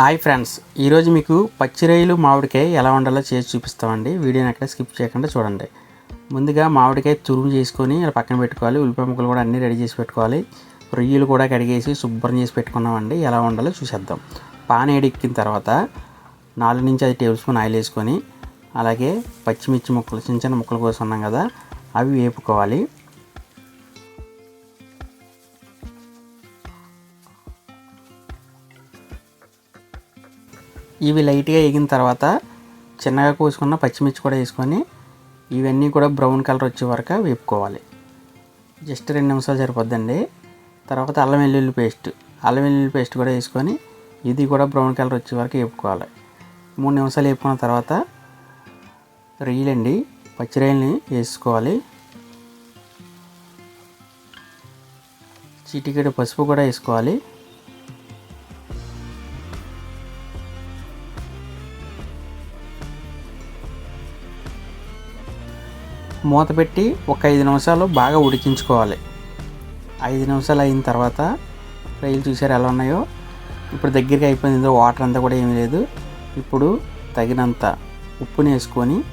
Hi friends ఈరోజు మీకు పచ్చి రొయ్యలు మామిడికాయ ఎలా వండాలో చేసి చూపిస్తామండి. వీడియోని అక్కడ స్కిప్ చేయకుండా చూడండి. ముందుగా మామిడికాయ తురుము చేసుకొని ఇలా పక్కన పెట్టుకోవాలి. ఉల్లిపాయ ముక్కలు కూడా అన్నీ రెడీ చేసి పెట్టుకోవాలి. రొయ్యలు కూడా కడిగేసి శుభ్రం చేసి పెట్టుకున్నామండి. ఎలా వండాలో చూసేద్దాం. పాన్ ఎక్కిన తర్వాత నాలుగు నుంచి ఐదు టేబుల్ స్పూన్ ఆయిల్ వేసుకొని అలాగే పచ్చిమిర్చి ముక్కలు చిన్న చిన్న ముక్కలు కోసం ఉన్నాం కదా అవి వేపుకోవాలి. ఇవి లైట్గా వేగిన తర్వాత చిన్నగా కోసుకున్న పచ్చిమిర్చి కూడా వేసుకొని ఇవన్నీ కూడా బ్రౌన్ కలర్ వచ్చే వరకు వేపుకోవాలి. జస్ట్ రెండు నిమిషాలు సరిపోద్దండి. తర్వాత అల్లం వెల్లుల్లి పేస్ట్ అల్లం వెల్లుల్లి పేస్ట్ కూడా వేసుకొని ఇది కూడా బ్రౌన్ కలర్ వచ్చే వరకు వేపుకోవాలి. మూడు నిమిషాలు వేపుకున్న తర్వాత రొయ్యలండి పచ్చి రొయ్యల్ని వేసుకోవాలి. చిటికెడు పసుపు కూడా వేసుకోవాలి. మూత పెట్టి ఒక ఐదు నిమిషాలు బాగా ఉడికించుకోవాలి. ఐదు నిమిషాలు అయిన తర్వాత రైలు చూసారు ఎలా ఉన్నాయో? ఇప్పుడు దగ్గరికి అయిపోయింది వాటర్ అంతా కూడా ఏమీ లేదు. ఇప్పుడు తగినంత ఉప్పుని వేసుకొని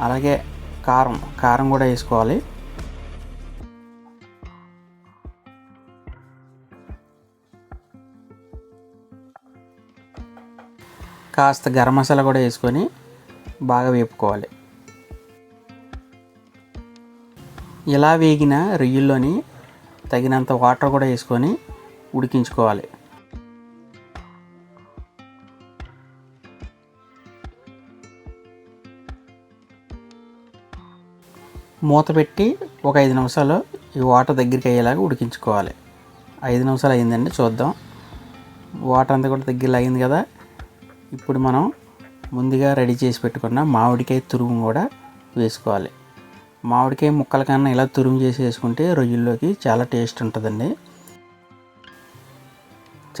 అలాగే కారం కారం కూడా వేసుకోవాలి. కాస్త గరం మసాలా కూడా వేసుకొని బాగా వేపుకోవాలి. ఇలా వేగిన రొయ్యల్లోని తగినంత వాటర్ కూడా వేసుకొని ఉడికించుకోవాలి. మూత పెట్టి ఒక ఐదు నిమిషాలు ఈ వాటర్ దగ్గరికి అయ్యేలాగా ఉడికించుకోవాలి. ఐదు నిమిషాలు అయిందండి చూద్దాం. వాటర్ అంతా కూడా దగ్గర అయింది కదా. ఇప్పుడు మనం ముందుగా రెడీ చేసి పెట్టుకున్న మామిడికాయ తురుము కూడా వేసుకోవాలి. మామిడికాయ ముక్కల కన్నా ఇలా తురుము చేసి వేసుకుంటే రొయ్యల్లోకి చాలా టేస్ట్ ఉంటుందండి.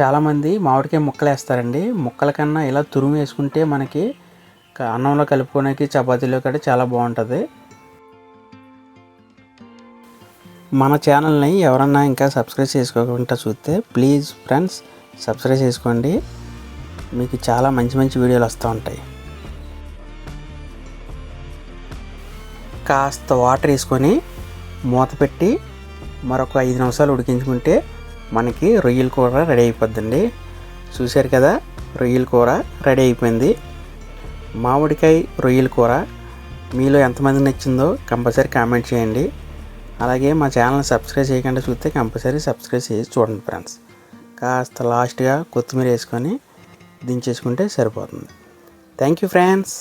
చాలామంది మామిడికాయ ముక్కలు వేస్తారండి. ముక్కల కన్నా ఇలా తురుము వేసుకుంటే మనకి అన్నంలో కలుపుకోవడానికి చపాతీలో కూడా చాలా బాగుంటుంది. మన ఛానల్ని ఎవరన్నా ఇంకా సబ్స్క్రైబ్ చేసుకోకుండా చూస్తే ప్లీజ్ ఫ్రెండ్స్ సబ్స్క్రైబ్ చేసుకోండి. మీకు చాలా మంచి మంచి వీడియోలు వస్తూ ఉంటాయి. కాస్త వాటర్ వేసుకొని మూత పెట్టి మరొక ఐదు నిమిషాలు ఉడికించుకుంటే మనకి రొయ్యల కూర రెడీ అయిపోద్దండి. చూశారు కదా రొయ్యల కూర రెడీ అయిపోయింది. మామిడికాయ రొయ్యల కూర మీలో ఎంతమంది నచ్చిందో కంపల్సరీ కామెంట్ చేయండి. అలాగే మా ఛానల్ సబ్స్క్రైబ్ చేయకుండా చూస్తే కంపల్సరీ సబ్స్క్రైబ్ చేసి చూడండి ఫ్రెండ్స్. కాస్త లాస్ట్గా కొత్తిమీర వేసుకొని దించేసుకుంటే సరిపోతుంది. Thank you friends.